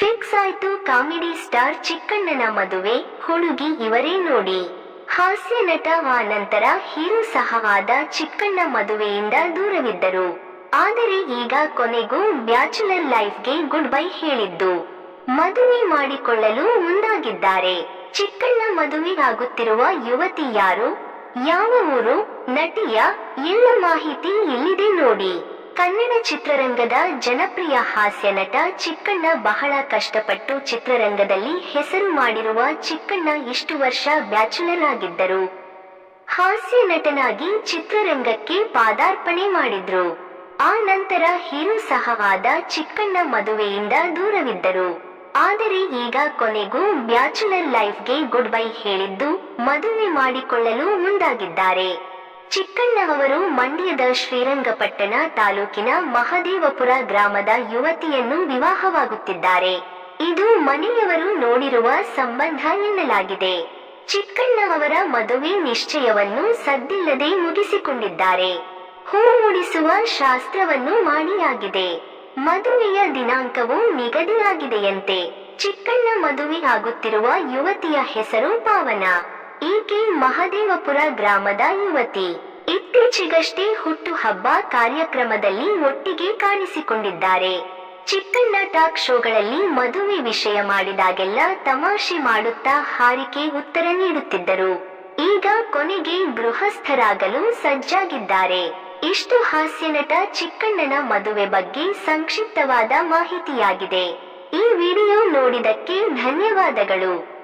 Fix ಆಯ್ತು, comedy star ಚಿಕ್ಕಣ್ಣನ ಮದುವೆ, ಹುಡುಗಿ ಇವರೇ ನೋಡಿ. ಹಾಸ್ಯ ನಟ ಆ ನಂತರ ಹೀರೋ ಸಹವಾದ ಚಿಕ್ಕಣ್ಣ ಮದುವೆಯಿಂದ ದೂರವಿದ್ದರು. ಆದರೆ ಈಗ ಕೊನೆಗೂ ಬ್ಯಾಚುಲರ್ ಲೈಫ್ಗೆ ಗುಡ್ ಬೈ ಹೇಳಿದ್ದು. ಮದುವೆ ಮಾಡಿಕೊಳ್ಳಲು ಮುಂದಾಗಿದ್ದಾರೆ. ಚಿಕ್ಕಣ್ಣ ಮದುವೆ ಆಗುತ್ತಿರುವ ಯುವತಿ ಯಾರು? ಯಾವ ಊರು? ನಟಿಯ ಎಲ್ಲ ಮಾಹಿತಿ ಇಲ್ಲಿದೆ ನೋಡಿ. ಕನ್ನಡ ಚಿತ್ರರಂಗದ ಜನಪ್ರಿಯ ಹಾಸ್ಯ ನಟ ಚಿಕ್ಕಣ್ಣ ಬಹಳ ಕಷ್ಟಪಟ್ಟು ಚಿತ್ರರಂಗದಲ್ಲಿ ಹೆಸರು ಮಾಡಿರುವ ಚಿಕ್ಕಣ್ಣ ಇಷ್ಟು ವರ್ಷ ಬ್ಯಾಚುಲರ್ ಆಗಿದ್ದರು. ಹಾಸ್ಯ ನಟನಾಗಿ ಚಿತ್ರರಂಗಕ್ಕೆ ಪಾದಾರ್ಪಣೆ ಮಾಡಿದ್ರು. ಆ ನಂತರ ಹೀರೋ ಸಹವಾದ ಚಿಕ್ಕಣ್ಣ ಮದುವೆಯಿಂದ ದೂರವಿದ್ದರು. ಆದರೆ ಈಗ ಕೊನೆಗೂ ಬ್ಯಾಚುಲರ್ ಲೈಫ್ಗೆ ಗುಡ್ ಬೈ ಹೇಳಿದ್ದು ಮದುವೆ ಮಾಡಿಕೊಳ್ಳಲು ಮುಂದಾಗಿದ್ದಾರೆ. ಚಿಕ್ಕಣ್ಣ ಅವರು ಮಂಡ್ಯದ ಶ್ರೀರಂಗಪಟ್ಟಣ ತಾಲೂಕಿನ ಮಹದೇವಪುರ ಗ್ರಾಮದ ಯುವತಿಯನ್ನು ವಿವಾಹವಾಗುತ್ತಿದ್ದಾರೆ. ಇದು ಮನೆಯವರು ನೋಡಿರುವ ಸಂಬಂಧ ಎನ್ನಲಾಗಿದೆ. ಚಿಕ್ಕಣ್ಣ ಅವರ ಮದುವೆ ನಿಶ್ಚಯವನ್ನು ಸದ್ದಿಲ್ಲದೆ ಮುಗಿಸಿಕೊಂಡಿದ್ದಾರೆ. ಹೂ ಮೂಡಿಸುವ ಶಾಸ್ತ್ರವನ್ನು ಮಾಡಿಯಾಗಿದೆ ಮದುವೆಯ ದಿನಾಂಕವು ನಿಗದಿಯಾಗಿದೆಯಂತೆ. ಚಿಕ್ಕಣ್ಣ ಮದುವೆ ಆಗುತ್ತಿರುವ ಯುವತಿಯ ಹೆಸರು ಪಾವನ. ಈಕೆ ಮಹದೇವಪುರ ಗ್ರಾಮದ ಯುವತಿ. ಇತ್ತೀಚೆಗಷ್ಟೇ ಹುಟ್ಟುಹಬ್ಬ ಕಾರ್ಯಕ್ರಮದಲ್ಲಿ ಒಟ್ಟಿಗೆ ಕಾಣಿಸಿಕೊಂಡಿದ್ದಾರೆ. ಚಿಕ್ಕಣ್ಣ ಟಾಕ್ ಶೋಗಳಲ್ಲಿ ಮದುವೆ ವಿಷಯ ಮಾಡಿದಾಗೆಲ್ಲ ತಮಾಷೆ ಮಾಡುತ್ತಾ ಹಾರಿಕೆ ಉತ್ತರ ನೀಡುತ್ತಿದ್ದರು. ಈಗ ಕೊನೆಗೆ ಗೃಹಸ್ಥರಾಗಲು ಸಜ್ಜಾಗಿದ್ದಾರೆ. ಇಷ್ಟು ಹಾಸ್ಯ ನಟ ಚಿಕ್ಕಣ್ಣನ ಮದುವೆ ಬಗ್ಗೆ ಸಂಕ್ಷಿಪ್ತವಾದ ಮಾಹಿತಿಯಾಗಿದೆ. ಈ ವಿಡಿಯೋ ನೋಡಿದಕ್ಕೆ ಧನ್ಯವಾದಗಳು.